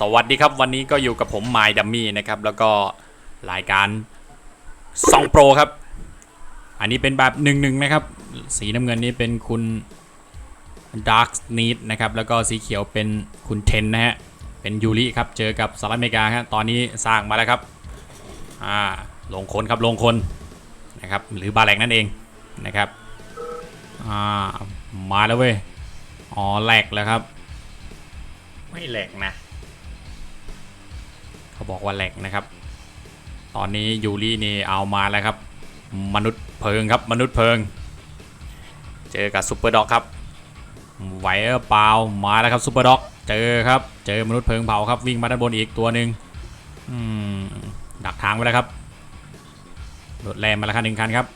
สวัสดีครับวันนี้ก็อยู่กับผมไมดัมมี่นะครับ แล้วก็รายการซองโปรครับ อันนี้เป็นแบบหนึ่งหนึ่งนะครับ สีน้ำเงินนี้เป็นคุณ Dark n e e d นะครับ แล้วก็สีเขียวเป็นคุณเทนนะฮะ เป็นยูริครับ เจอกับสหรัฐอเมริกาครับตอนนี้สร้างมาแล้วครับอ่าลงคนครับลงคนนะครับหรือบาแหลกนั่นเองนะครับอ่ามาแล้วเว้ยอ๋อแหลกแล้วครับ ไม่แหลกนะ เขาบอกว่าแหลกนะครับ ตอนนี้ยูรินี่เอามาแล้วครับ มนุษย์เพิงครับมนุษย์เพิง เจอกับซูเปอร์ด็อกครับไหวเปล่ามาแล้วครับซูเปอร์ด็อกเจอครับเจอมนุษย์เพิงเผาครับวิ่งมาด้านบนอีกตัวหนึ่งอืมดักทางไว้แล้วครับรถแรงมาแล้วคันหนึ่งคันครับ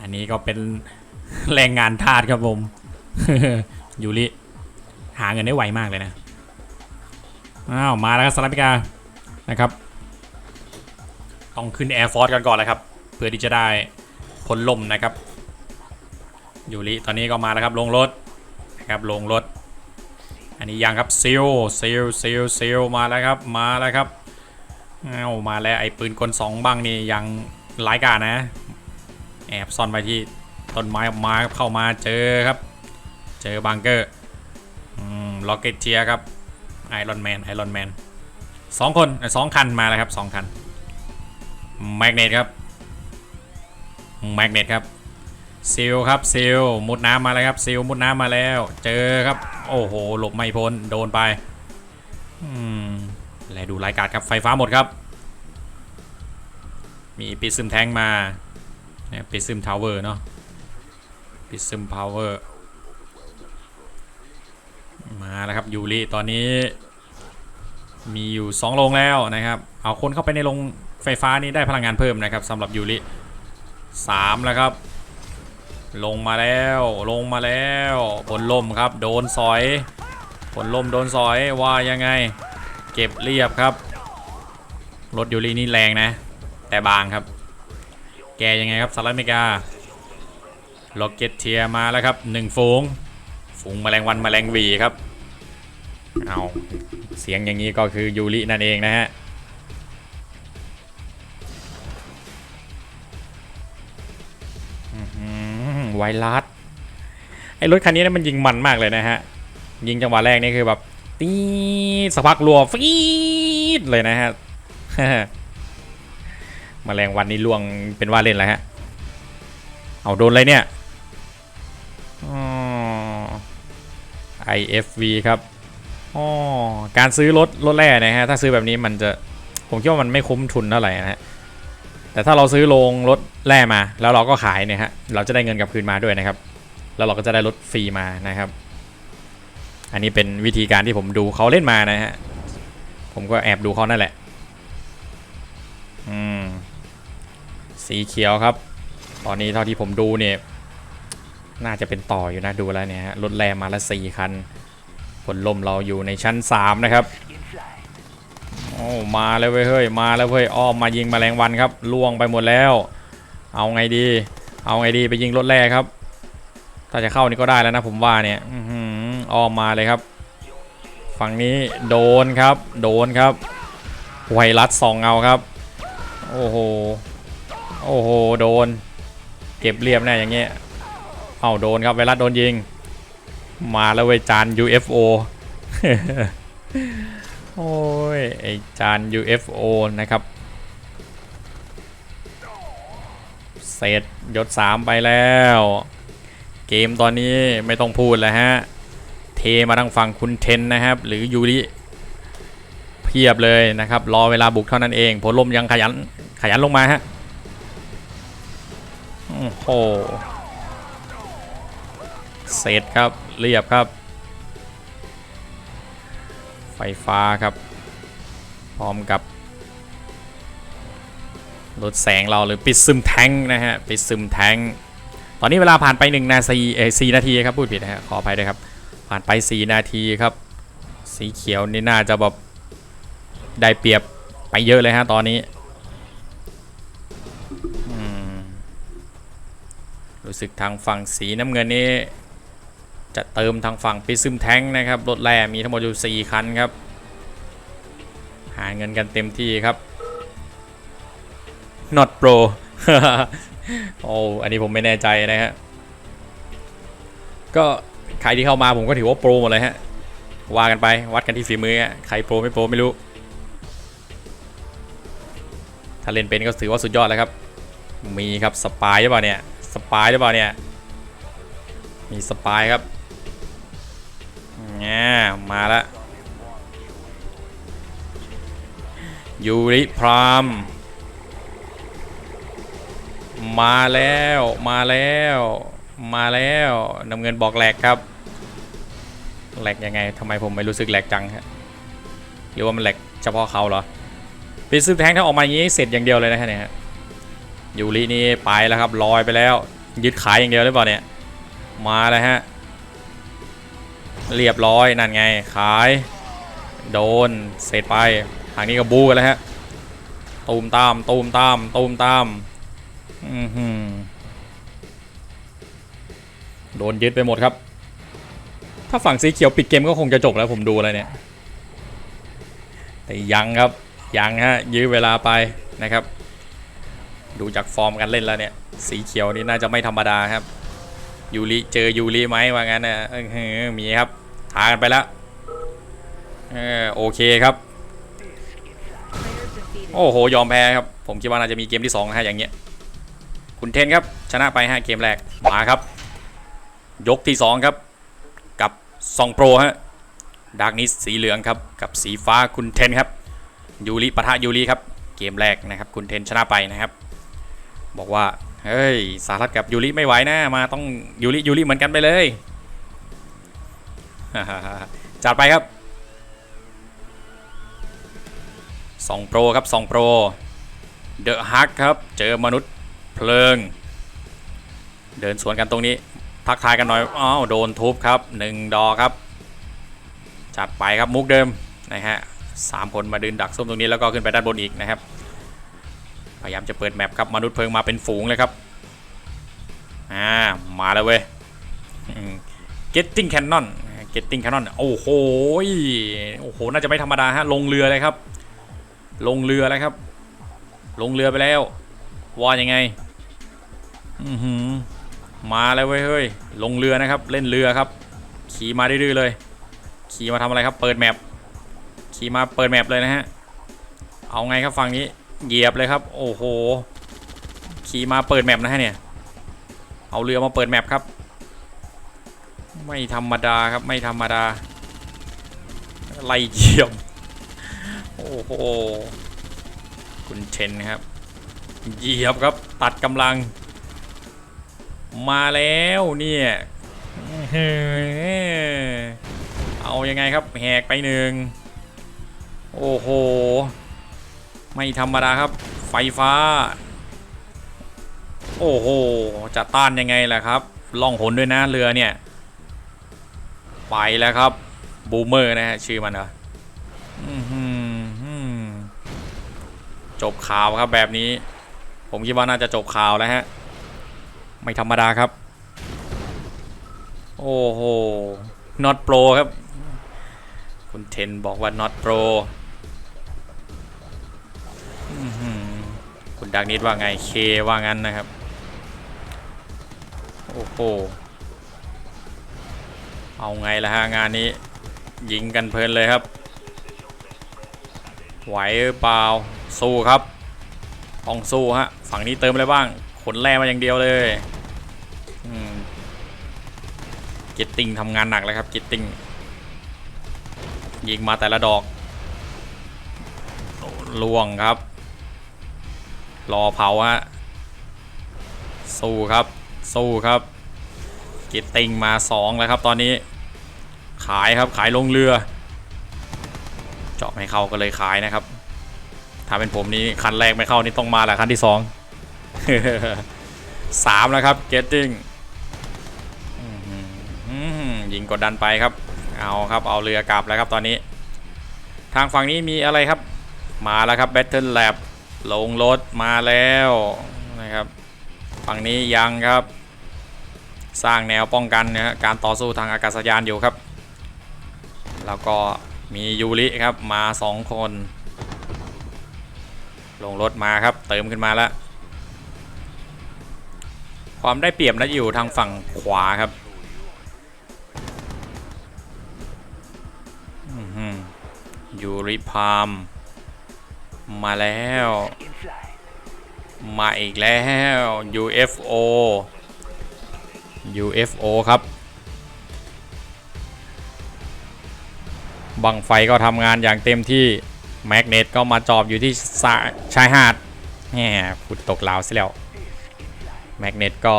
อันนี้ก็เป็นแรงงานทาสครับผมยูริหาเงินได้ไวมากเลยนะอ้าวมาแล้วครับสหรัฐอเมริกา นะครับ ต้องขึ้น Air Force กันก่อนเลยครับ เพื่อที่จะได้พ้นลมนะครับยูริตอนนี้ก็มาแล้วครับลงรถนะครับลงรถ อันนี้ยังครับซิลซิลซิลซิลมาแล้วครับมาแล้วครับเอ้ามาแล้วไอ้ปืนกลสองบ้างนี่ยังร้ายกาจนะ แอบซ่อนไว้ที่ต้นไม้ออกมาเข้ามาเจอครับ เจอบังเกอร์ล็อกเก็ตเทียครับไอรอนแมนไอรอนแมน สองคนเอ่อสองคันมาแล้วครับสองคันแมกเนตครับแมกเนตครับซิลครับซิลมุดน้ำมาแล้วครับซิลมุดน้ำมาแล้ว เจอครับ โอ้โหหลบไม่พ้นโดนไปอืมแลดูรายการครับไฟฟ้าหมดครับ มีปิซึมแทงมาเนี่ยปิซึมทาวเวอร์เนาะปิซึมพาวเวอร์มาแล้วครับยูริตอนนี้ มีอยู่2โรงแล้วนะครับ เอาคนเข้าไปในโรงไฟฟ้านี้ได้พลังงานเพิ่มนะครับสำหรับยูริ3แล้วครับ ลงมาแล้วลงมาแล้วผลลมครับ โดนสอยผลลมโดนสอยว่ายังไง เก็บเรียบครับ รถยูรินี่แรงนะ แต่บางครับ แกยังไงครับสหรัฐอเมริกาล็อกเก็ตเทียมาแล้วครับหนึ่งฝูงฝูงแมลงวันแมลงวีครับเอา เสียงอย่างนี้ก็คือยูรินั่นเองนะฮะไวรัสไอ้รถคันนี้นี่ยมันยิงมันมากเลยนะฮะ ยิงจังหวะแรกนี่คือแบบตีสักพักรัวฟีดเลยนะฮะแมลงวันนี่ล่วงเป็นว่าเล่นแล้วฮะ เอาโดนอะไรเนี่ยอ๋อ IFV ครับ อ๋อการซื้อรถรถแร่นะฮะถ้าซื้อแบบนี้มันจะผมคิดว่ามันไม่คุ้มทุนเท่าไหร่นะฮะแต่ถ้าเราซื้อโรงรถแร่มา แล้วเราก็ขายเนี่ยฮะเราจะได้เงินกลับคืนมาด้วยนะครับ แล้วเราก็จะได้รถฟรีมานะครับ อันนี้เป็นวิธีการที่ผมดูเขาเล่นมานะฮะผมก็แอบดูเขานั่นแหละอืมสีเขียวครับ ตอนนี้เท่าที่ผมดูเนี่ยน่าจะเป็นต่ออยู่นะดูแล้วเนี่ยฮะรถแรงมาละสี่คัน ผลลมเราอยู่ในชั้น 3 นะครับโอ้มาแล้วเว้ยเฮ้ยมาแล้วเว้ยอ้อมมายิงแมลงวันครับล่วงไปหมดแล้ว เอาไงดี เอาไงดีไปยิงรถแรกครับ ถ้าจะเข้านี่ก็ได้แล้วนะผมว่าเนี่ยอ้อหืออ้อมมาเลยครับ ฝั่งนี้โดนครับ โดนครับไวรัสสองเงาครับ โอ้โหโอ้โหโดน เก็บเรียบแน่อย่างเงี้ยเอาโดนครับไวรัสโดนยิง มาแล้วเว้จาน UFO โอ้ยไอจาน UFO นะครับเศษยศ3ไปแล้ว เกมตอนนี้ไม่ต้องพูดแล้วฮะ เทมาทางฝั่งคุณเทนนะครับ หรือยูริเพียบเลยนะครับ รอเวลาบุกเท่านั้นเองผลลมยังขยันขยันลงมาฮะโอ้โหเสร็จครับ เรียบครับ ไฟฟ้าครับ พร้อมกับรถแสงเราหรือปิดซึมแทงนะฮะปิดซึมแทงตอนนี้เวลาผ่านไป1นาทีเออ4นาทีครับพูดผิดนะฮะขออภัยด้วยครับ ผ่านไป 4 นาทีครับ สีเขียวนี่น่าจะแบบได้เปรียบไปเยอะเลยฮะตอนนี้รู้สึกทางฝั่งสีน้ำเงินนี้ จะเติมทางฝั่งปิซึมแทงนะครับรถแร่มีทั้งหมดอยู่ 4 คันครับ หาเงินกันเต็มที่ครับ not pro โอ้อันนี้ผมไม่แน่ใจนะฮะก็ใครที่เข้ามาผมก็ถือว่าโปรหมดเลยฮะว่ากันไปวัดกันที่ฝีมือฮะใครโปรไม่โปรไม่รู้ ถ้าเล่นเป็นก็ถือว่าสุดยอดแล้วครับ มีครับสปายหรือเปล่าเนี่ยสปายหรือเปล่าเนี่ยมีสปายครับ แง่มาล้วยูริพรามมาแล้วมาแล้วมาแล้วน้ำเงินบอกแหลกครับแหลกยังไงทำไมผมไม่รู้สึกแหลกจังฮะหรือว่ามันแหลกเฉพาะเขาเหรอปีซึมแทงถ้าออกมาอย่างนี้เสร็จอย่างเดียวเลยนะฮะเนี่ยยูรินี่ไปแล้วครับลอยไปแล้ว ยึดขายอย่างเดียวหรือเปล่าเนี่ยมาแล้วฮะ เรียบร้อยนั่นไงขาย โดนเสร็จไปทางนี้ก็บูกันแล้วฮะตูมตามตูมตามตูมตามอือหือโดนยึดไปหมดครับ ถ้าฝั่งสีเขียวปิดเกมก็คงจะจบแล้วผมดูแล้วเนี่ย แต่ยังครับยังฮะยื้อเวลาไปนะครับ ดูจากฟอร์มการเล่นแล้วเนี่ย สีเขียวนี่น่าจะไม่ธรรมดาครับยูริเจอยูริไหมว่างั้นนะเออหือมีครับ ทากันไปแล้วเออโอเคครับ โอ้โห ยอมแพ้ครับ ผมคิดว่าน่าจะมีเกมที่2ฮะอย่างเงี้ย คุณเทนครับ ชนะไปฮะเกมแรก มาครับ ยกที่ 2 ครับ กับซองโปรฮะดาร์กนิสสีเหลืองครับ กับสีฟ้าคุณเทนครับ ยูริปะทะยูริครับ เกมแรกนะครับ คุณเทนชนะไปนะครับ บอกว่า เฮ้ย สารัตกับยูริไม่ไหวนะ มาต้องยูริยูริเหมือนกันไปเลย จัดไปครับสองโปรครับสองโปรเดอะฮักครับ เจอมนุษย์เพลิง เดินสวนกันตรงนี้ ทักทายกันหน่อยอ้าวโดนทุบครับหนึ่งดอกครับ จัดไปครับมุกเดิมนะฮะสามคนมาดึงดักส้มตรงนี้แล้วก็ขึ้นไปด้านบนอีกนะครับ พยายามจะเปิดแมปครับมนุษย์เพลิงมาเป็นฝูงเลยครับอ่ามาแล้วเว้ย อืม Getting Cannon Getting Cannon โอ้โหโอ้โห น่าจะไม่ธรรมดาฮะ ลงเรือเลยครับ ลงเรือเลยครับ ลงเรือไปแล้วว่ายังไง อือหือ มาแล้วเว้ยเฮ้ย ลงเรือนะครับ เล่นเรือครับ ขี่มาดื้อๆเลย ขี่มาทำอะไรครับ เปิดแมป ขี่มาเปิดแมปเลยนะฮะ เอาไงครับฝั่งนี้ เหยียบเลยครับ โอ้โห ขี่มาเปิดแมปนะฮะเนี่ย เอาเรือมาเปิดแมปครับ ไม่ธรรมดาครับไม่ธรรมดาไล่เยี่ยมโอ้โหคุณเชนครับเหยียบครับตัดกำลัง มาแล้วเนี่ยเฮ้เอายังไงครับแหกไปหนึ่งโอ้โห ไม่ธรรมดาครับไฟฟ้า โอ้โห จะต้านยังไงล่ะครับ ล่องหนด้วยนะเรือเนี่ย ไปแล้วครับบูมเมอร์นะฮะชื่อมันเหรอจบข่าวครับแบบนี้ ผมคิดว่าน่าจะจบข่าวแล้วฮะ ไม่ธรรมดาครับ โอ้โห not pro ครับ คุณเทนบอกว่า not pro อื้อหือคุณดักนิดว่าไงเคว่างั้นนะครับ โอ้โห เอาไงล่ะฮะงานนี้ ยิงกันเพลินเลยครับ ไหวเปล่าสู้ครับต้องสู้ฮะฝั่งนี้เติมอะไรบ้าง ขนแร่มาอย่างเดียวเลยเกตติ้งทำงานหนักเลยครับเกตติ้งยิงมาแต่ละดอกล่วงครับ รอเผาฮะสู้ครับ สู้ครับ เกตติ้งมาสองแล้วครับตอนนี้ ขายครับขายลงเรือ เจาะไม่เข้าก็เลยขายนะครับ ถ้าเป็นผมนี้คันแรกไม่เข้านี่ต้องมาแหละคันที่สองสามแล้วครับเกตติ้งยิงกดดันไปครับ เอาครับเอาเรือกลับแล้วครับตอนนี้ ทางฝั่งนี้มีอะไรครับ มาแล้วครับ Battle Lab ลงรถมาแล้วนะครับ ฝั่งนี้ยังครับ สร้างแนวป้องกันนะฮะการต่อสู้ทางอากาศยานอยู่ครับ แล้วก็มียูริครับมา 2 คน ลงรถมาครับเติมขึ้นมาแล้วความได้เปรียบนะอยู่ทางฝั่งขวาครับยูริพามมาแล้ว มาอีกแล้ว UFO UFO ครับ บังไฟก็ทำงานอย่างเต็มที่ แมกเนตก็มาจอบอยู่ที่าชายหาดแหมพุดตกลาวซะแล้ว แมกเนตก็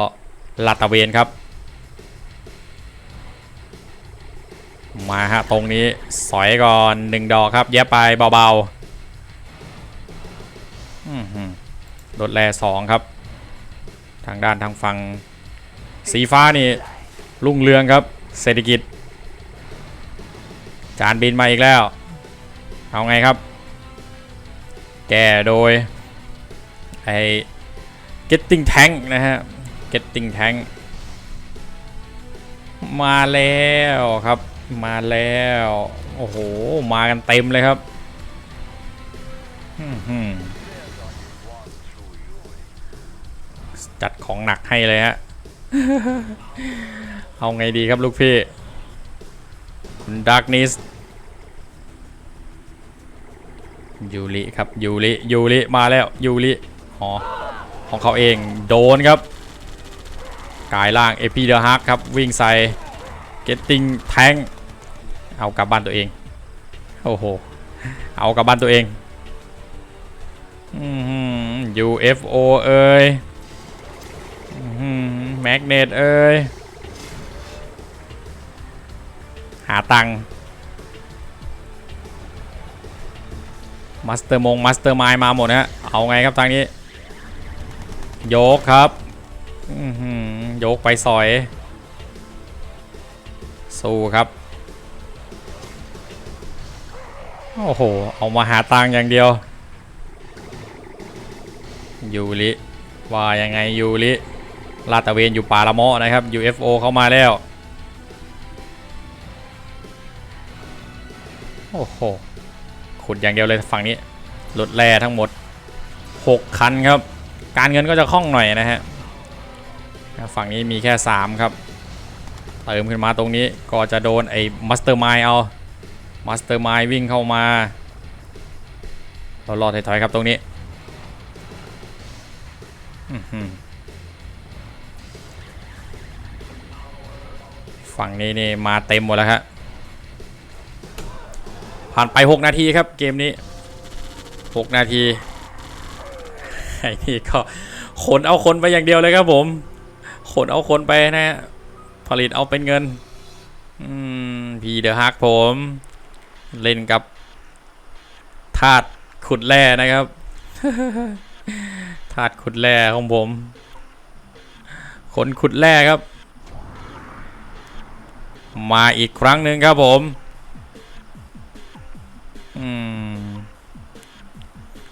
ลาดตะเวนครับ มาฮะ ตรงนี้สอยก่อนหนึ่งดอกครับ แยบไปเบาๆรถแร่สองครับ ทางด้านทางฝั่ง สีฟ้านี่รุ่งเรืองครับเศรษฐกิจ จานบินมาอีกแล้ว เอาไงครับ แก้โดยไอ้ getting tank นะฮะ getting tank มาแล้วครับมาแล้ว โอ้โห มากันเต็มเลยครับจัดของหนักให้เลยฮะ เอาไงดีครับลูกพี่คุณดาร์กนิสยูริครับยูริยูริมาแล้วยูริอ๋อของเขาเองโดนครับกายล่างเอพีเดอร์ฮักครับวิ่งใส่เกตติ้งแทงเอากลับบ้านตัวเองโอ้โหเอากลับบ้านตัวเองอืม UFO เอ้ย แมกเนตเอ้ย หาตังค์มาสเตอร์มงมาสเตอร์มายมาหมดนะฮะเอาไงครับทางนี้โยกครับโยกไปสอย สู้ครับ โอ้โห เอามาหาตังค์อย่างเดียวยูริว่ายังไงยูริ ลาดตะเวนอยู่ป่าละเมาะนะครับ UFO เข้ามาแล้ว โอ้โห ขุดอย่างเดียวเลยฝั่งนี้รถแร่ทั้งหมด 6 คันครับ การเงินก็จะคล่องหน่อยนะฮะ ฝั่งนี้มีแค่ 3 ครับเติมขึ้นมาตรงนี้ก็จะโดนไอ้มัสเตอร์ไมายเอา มัสเตอร์ไมายวิ่งเข้ามา เรารอถอยๆครับตรงนี้ ฝั่งนี้นี่มาเต็มหมดแล้วครับผ่านไป 6 นาทีครับเกมนี้ 6 นาทีไอ้นี่ก็ขนเอาคนไปอย่างเดียวเลยครับผมขนเอาคนไปนะฮะผลิตเอาเป็นเงินพีเดอะฮักผม เล่นกับธาตุขุดแร่นะครับธาตุขุดแร่ของผมคนขุดแร่ครับ มาอีกครั้งหนึ่งครับผม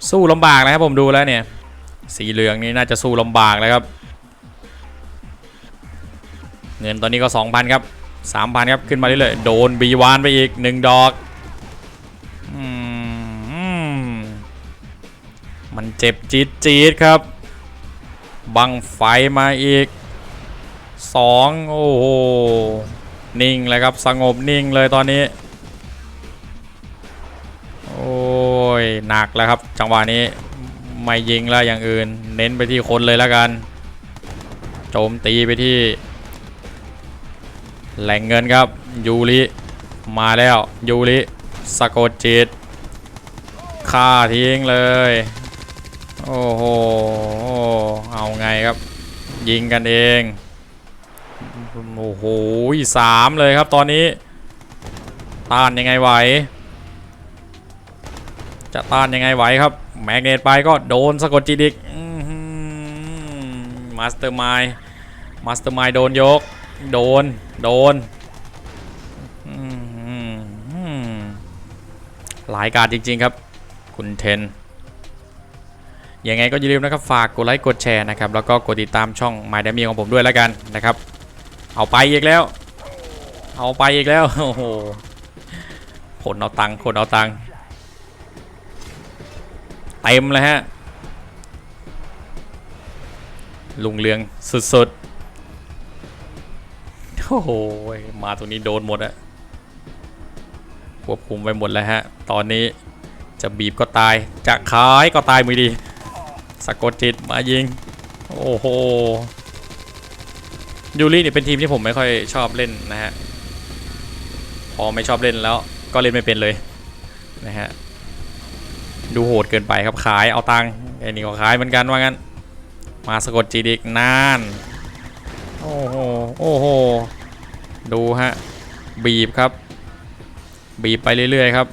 สู้ลำบากนะครับผมดูแล้วเนี่ย สีเหลืองนี่น่าจะสู้ลำบากแล้วครับ เงินตอนนี้ก็ 2,000 ครับ 3,000 ครับ ขึ้นมาเรื่อยๆโดนบีวานไปอีก 1 ดอกมมันเจ็บจี๊ดจี๊ดครับ บังไฟมาอีก 2 โอ้โห นิ่งเลยครับสงบนิ่งเลยตอนนี้ โอ้ยหนักแล้วครับจังหวะนี้ไม่ยิงแล้วอย่างอื่น เน้นไปที่คนเลยแล้วกันโจมตีไปที่ แหล่งเงินครับยูริมาแล้วยูริสะกดจิตฆ่าทิ้งเลย โอ้โห เอาไงครับ ยิงกันเอง โอ้โหสามเลยครับตอนนี้ ต้านยังไงไหว จะต้านยังไงไหวครับ แมกเนตไปก็โดนสะกดจิตอีกมาสเตอร์มายมาสเตอร์มายโดนยก โดน โดนหลายการจริง ๆ ครับ คุณเทนยังไงก็อย่าลืมนะครับ ฝากกดไลค์กดแชร์นะครับ แล้วก็กดติดตามช่อง My d a m i ของผมด้วยแล้วกันนะครับ เอาไปอีกแล้ว เอาไปอีกแล้ว โอ้โหคนเอาตังค์คนเอาตังค์เต็มเลยฮะ ลุงเลืองสุดๆ โอ้โห มาตรงนี้โดนหมดอะควบคุมไปหมดแล้วฮะ ตอนนี้จะบีบก็ตาย จะขายก็ตายมือดีสะกดจิตมายิง โอ้โห ยูริเนี่ยเป็นทีมที่ผมไม่ค่อยชอบเล่นนะฮะ พอไม่ชอบเล่นแล้วก็เล่นไม่เป็นเลยนะฮะ ดูโหดเกินไปครับขายเอาตังค์ไอ้นี่ก็ขายเหมือนกันว่างั้น มาสะกดจีดิกนาน โอ้โห โอ้โห ดูฮะ บีบครับ บีบไปเรื่อยๆครับ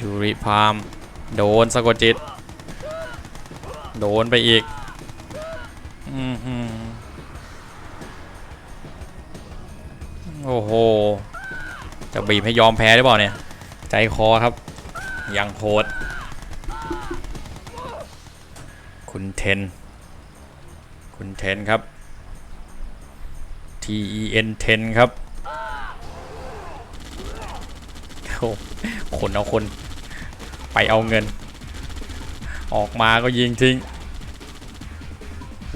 ยูริพามโดนสะกดจิต โดนไปอีก อือหื โอ้โห จะบีบให้ยอมแพ้หรือเปล่าเนี่ย ใจคอครับ ยังโหดคุณเทน คุณเทนครับ T E N 10ครับโอ้คนเอาคน ไปเอาเงิน ออกมาก็ยิงทิ้ง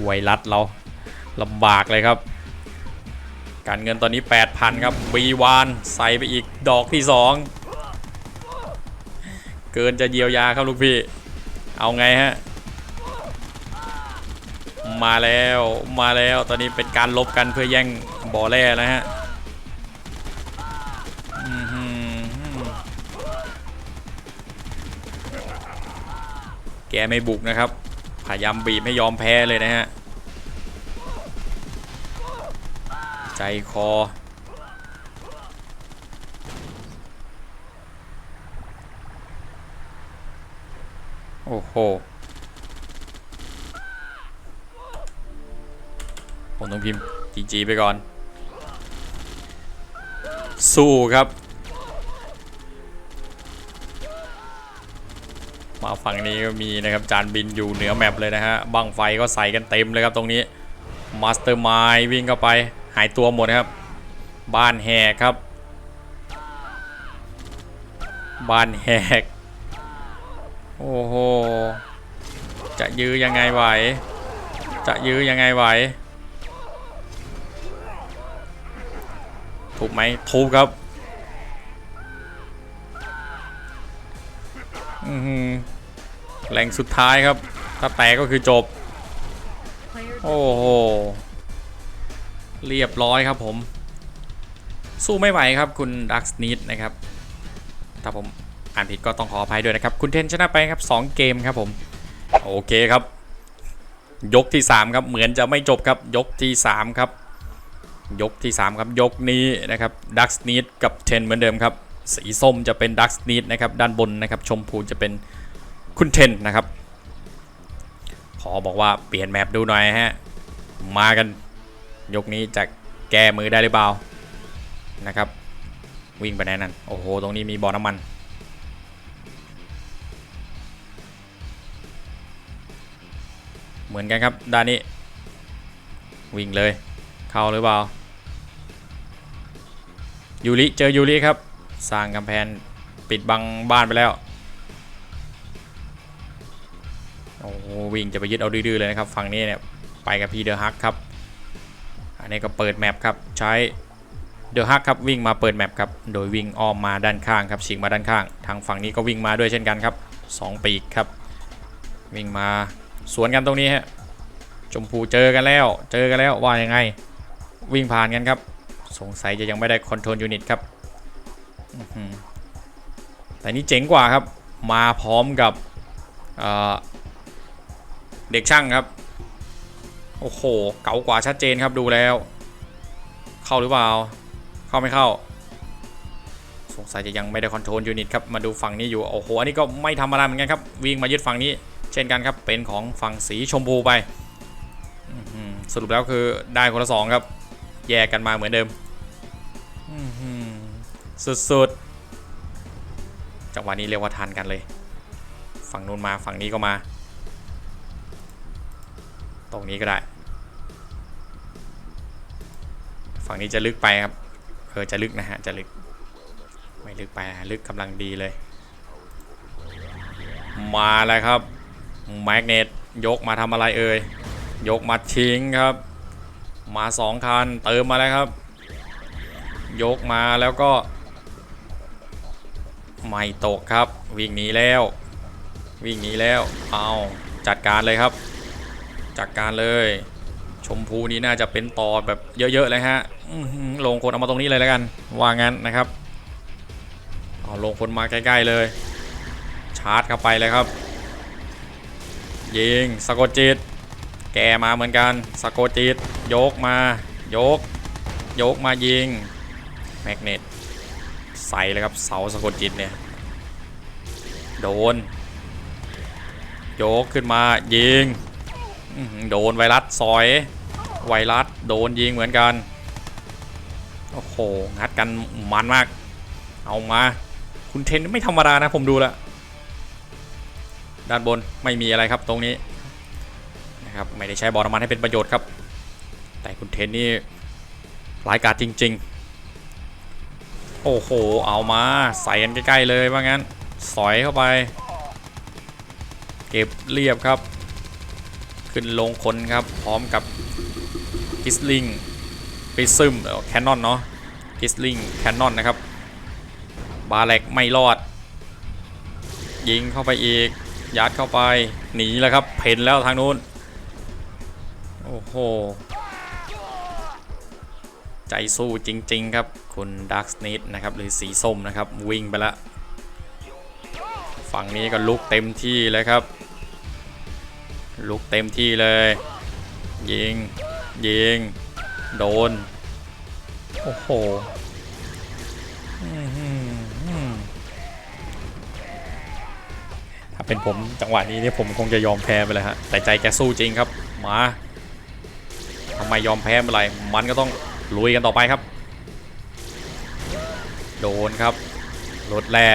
ไวรัสเราลำบากเลยครับ การเงินตอนนี้ 8,000 ครับบีวานใส่ไปอีกดอกที่ 2 เกินจะเยียวยาครับลูกพี่ เอาไงฮะ มาแล้วมาแล้วตอนนี้เป็นการลบกันเพื่อแย่งบ่อแร่แล้วฮะแกไม่บุกนะครับ พยายามบีบไม่ยอมแพ้เลยนะฮะ ใจคอ โอ้โหผมต้องพิมพ์ GG ไปก่อน สู้ครับ มาฝั่งนี้ก็มีนะครับ จานบินอยู่เหนือแมปเลยนะฮะบังไฟก็ใส่กันเต็มเลยครับตรงนี้มาสเตอร์มายวิ่งเข้าไป หายตัวหมดครับ บ้านแหกครับ บ้านแหก โอ้โห จะยื้อยังไงไหว จะยื้อยังไงไหว ถูกไหมถูกครับอือหือแรงสุดท้ายครับ ถ้าแตกก็คือจบ โอ้โห เรียบร้อยครับผม สู้ไม่ไหวครับคุณดักสนีดนะครับ ถ้าผมอ่านผิดก็ต้องขออภัยด้วยนะครับ คุณเทนชนะไปครับ 2 เกมครับผม โอเคครับ ยกที่ 3 ครับ เหมือนจะไม่จบครับ ยกที่ 3 ครับ ยกที่ 3 ครับ ยกนี้นะครับดักสนีดกับเทนเหมือนเดิมครับ สีส้มจะเป็นดักสนีดนะครับ ด้านบนนะครับ ชมพูจะเป็นคุณเทนนะครับ ขอบอกว่าเปลี่ยนแมปดูหน่อยฮะ มากัน ยกนี้จะแก้มือได้หรือเปล่านะครับ วิ่งไปไหนนั่นโอ้โห ตรงนี้มีบ่อน้ำมันเหมือนกันครับด้านนี้ วิ่งเลย เข้าหรือเปล่ายูริเจอยูริครับสร้างกำแพงปิดบังบ้านไปแล้วโอ้โหวิ่งจะไปยึดเอาดื้อๆเลยนะครับฝั่งนี้เนี่ยไปกับพี่เดอะฮักครับ อันนี้ก็เปิดแมปครับใช้เดอะฮักครับวิ่งมาเปิดแมปครับโดยวิ่งอ้อมมาด้านข้างครับฉีกมาด้านข้าง ทางฝั่งนี้ก็วิ่งมาด้วยเช่นกันครับสองปีกครับวิ่งมาสวนกันตรงนี้ฮะชมพูเจอกันแล้วเจอกันแล้วว่ายังไง วิ่งผ่านกันครับ สงสัยจะยังไม่ได้คอนโทรลยูนิตครับแต่นี่เจ๋งกว่าครับ มาพร้อมกับเเด็กช่างครับ โอ้โห เก๋ากว่าชัดเจนครับดูแล้ว เข้าหรือเปล่า เข้าไม่เข้า สงสัยจะยังไม่ได้คอนโทรลยูนิตครับ มาดูฝั่งนี้อยู่ โอ้โห อันนี้ก็ไม่ธรรมดาเหมือนกันครับ วิ่งมายึดฝั่งนี้ เช่นกันครับ เป็นของฝั่งสีชมพูไป สรุปแล้วคือได้คนละสองครับ แยกกันมาเหมือนเดิม สุดๆ จังหวะนี้เรียกว่าทันกันเลย ฝั่งนู้นมาฝั่งนี้ก็มา ตรงนี้ก็ได้ ฝั่งนี้จะลึกไปครับเออจะลึกนะฮะจะลึกไม่ลึกไปนะลึกกำลังดีเลย มาแล้วครับแมกเนตยกมาทำอะไรเอ่ยยกมาทิ้งครับ มาสองคันเติมมาแล้วครับ ยกมาแล้วก็ ไม่ตกครับ วิ่งหนีแล้ว วิ่งหนีแล้วเอาจัดการเลยครับ จัดการเลย ชมพูนี้น่าจะเป็นต่อแบบเยอะๆเลยฮะลงคนเอามาตรงนี้เลยแล้วกัน ว่างั้นนะครับเอาลงคนมาใกล้ๆเลย ชาร์จเข้าไปเลยครับยิงสะกดจิต แกมาเหมือนกันสะกดจิต ยกมา ยก ยกมายิงแมกเนตใส่เลยครับเสาสะกดจิตเนี่ยโดน ยกขึ้นมายิง โดนไวรัสซอย ไวรัสโดนยิงเหมือนกัน โอ้โห งัดกันมันมาก เอามา คุณเทนไม่ธรรมดานะผมดูแล้วด้านบนไม่มีอะไรครับตรงนี้นะครับไม่ได้ใช้บอลมันให้เป็นประโยชน์ครับ แต่คุณเทนนี่ร้ายกาจจริง ๆ โอ้โห เอามาใส่กันใกล้ๆเลยว่างั้น สอยเข้าไป เก็บเรียบครับ ขึ้นลงคนครับ พร้อมกับกิสลิงไปซึมแคนนอนเนาะกิสลิงแคนนอนนะครับ บาแลกไม่รอด ยิงเข้าไปอีก ยัดเข้าไป หนีแล้วครับ เพนแล้วทางนู้น โอ้โห ใจสู้จริง ๆ ครับ คุณดักสนิทนะครับ หรือสีส้มนะครับ วิ่งไปล้วฝั่งนี้ก็ลุกเต็มที่เลยครับ ลุกเต็มที่เลย ยิง ยิง โดน โอ้โหถ้าเป็นผมจังหวะนี้เนี่ยผมคงจะยอมแพ้ไปเลยฮะ แต่ใจแกสู้จริงครับ มาทำไมยอมแพ้เมื่อไร มันก็ต้องลุยกันต่อไปครับ โดนครับรถแร่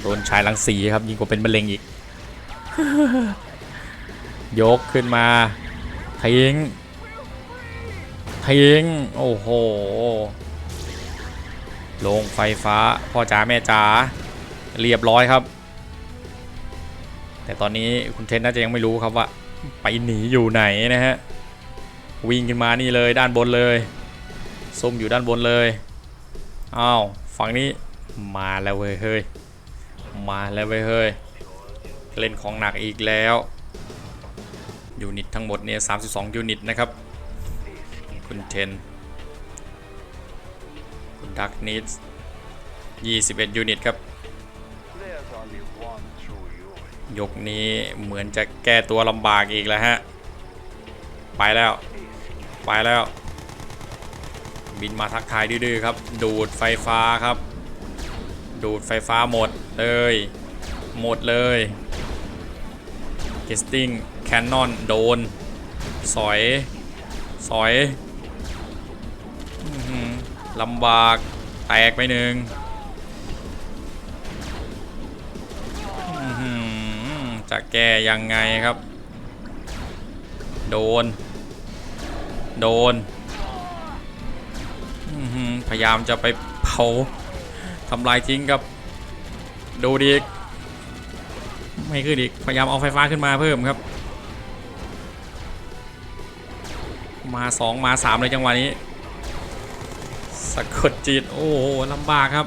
โดนชายลังสีครับยิงกว่าเป็นมะเร็งอีก ยกขึ้นมาทิ้งทิ้งโอ้โหลงไฟฟ้าพ่อจ๋าแม่จ๋าเรียบร้อยครับ แต่ตอนนี้คุณเทนน่าจะยังไม่รู้ครับว่า ไปหนีอยู่ไหนนะฮะวิ่งขึ้นมานี่เลยด้านบนเลยส้มอยู่ด้านบนเลยอ้าวฝั่งนี้มาแล้วเว้ยเฮ้ย มาแล้วเว้ยเฮ้ย เล่นของหนักอีกแล้ว ยูนิตทั้งหมดเนี่ย32 ยูนิตนะครับ คุณเทน คุณดักนิด21 ยูนิตครับ There's only one true you. ยกนี้เหมือนจะแก้ตัวลำบากอีกแล้วฮะ ไปแล้ว ไปแล้ว บินมาทักทายดื้อๆครับ ดูดไฟฟ้าครับ ดูดไฟฟ้าหมดเลย หมดเลยเกสติ้งแคนนอนโดน สอย สอยอลำบาก แตกไปหนึ่งจะแก้ยังไงครับ โดน โดน พยายามจะไปเผา ทำลายทิ้งครับดูดีไม่ขึ้นอีกพยายามเอาไฟฟ้าขึ้นมาเพิ่มครับ มาสองมาสามเลยจังหวะนี้สะกดจิตโอ้โหลำบากครับ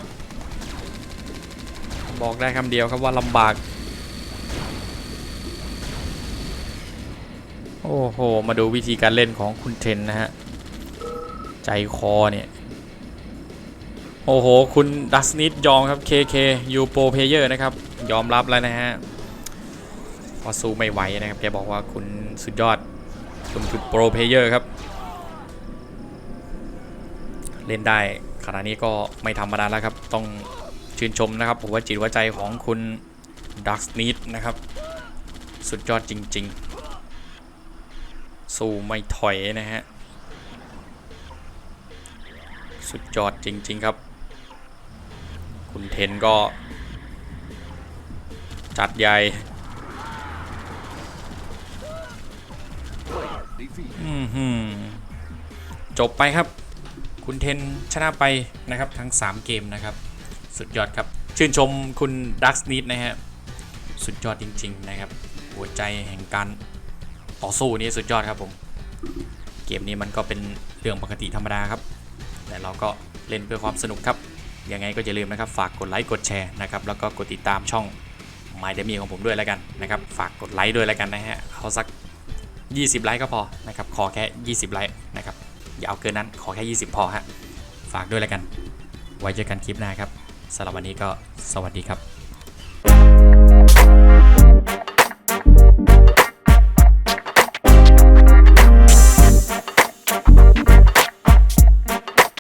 บอกได้คำเดียวครับว่าลำบาก โอ้โห มาดูวิธีการเล่นของคุณเทนนะฮะ ใจคอเนี่ย โอ้โห คุณดัสนิดยอมครับ KK ยูโปเพเยอร์นะครับ ยอมรับแล้วนะฮะพอสู้ไม่ไหวนะครับ แกบอกว่าคุณสุดยอด คุณคือโปรเพเยอร์ครับ เล่นได้ขณะนี้ก็ไม่ธรรมดาแล้วครับ ต้องชื่นชมนะครับ ผมว่าจิตวิใจของคุณดักสนิดนะครับ สุดยอดจริง ๆ สู้ไม่ถอยนะฮะ สุดยอดจริง ๆ ครับ คุณเทนก็ จัดใหญ่จบไปครับ คุณเทนชนะไปนะครับทั้ง 3 เกมนะครับ สุดยอดครับ ชื่นชมคุณดักสนิดนะฮะสุดยอดจริง ๆ นะครับ หัวใจแห่งการต่อสู้นี่สุดยอดครับผม เกมนี้มันก็เป็นเรื่องปกติธรรมดาครับ แต่เราก็เล่นเพื่อความสนุกครับ ยังไงก็อย่าลืมนะครับ ฝากกดไลค์กดแชร์นะครับ แล้วก็กดติดตามช่อง My d e m y ของผมด้วยแล้วกันนะครับ ฝากกดไลค์ด้วยแล้วกันนะฮะเขาสัก 20 ไลค์ก็พอนะครับ ขอแค่ 20 ไลค์นะครับ อย่าเอาเกินนั้น ขอแค่ 20 พอฮะ ฝากด้วยแล้วกัน ไว้เจอกันคลิปหน้าครับสำหรับวันนี้ก็สวัสดีครับ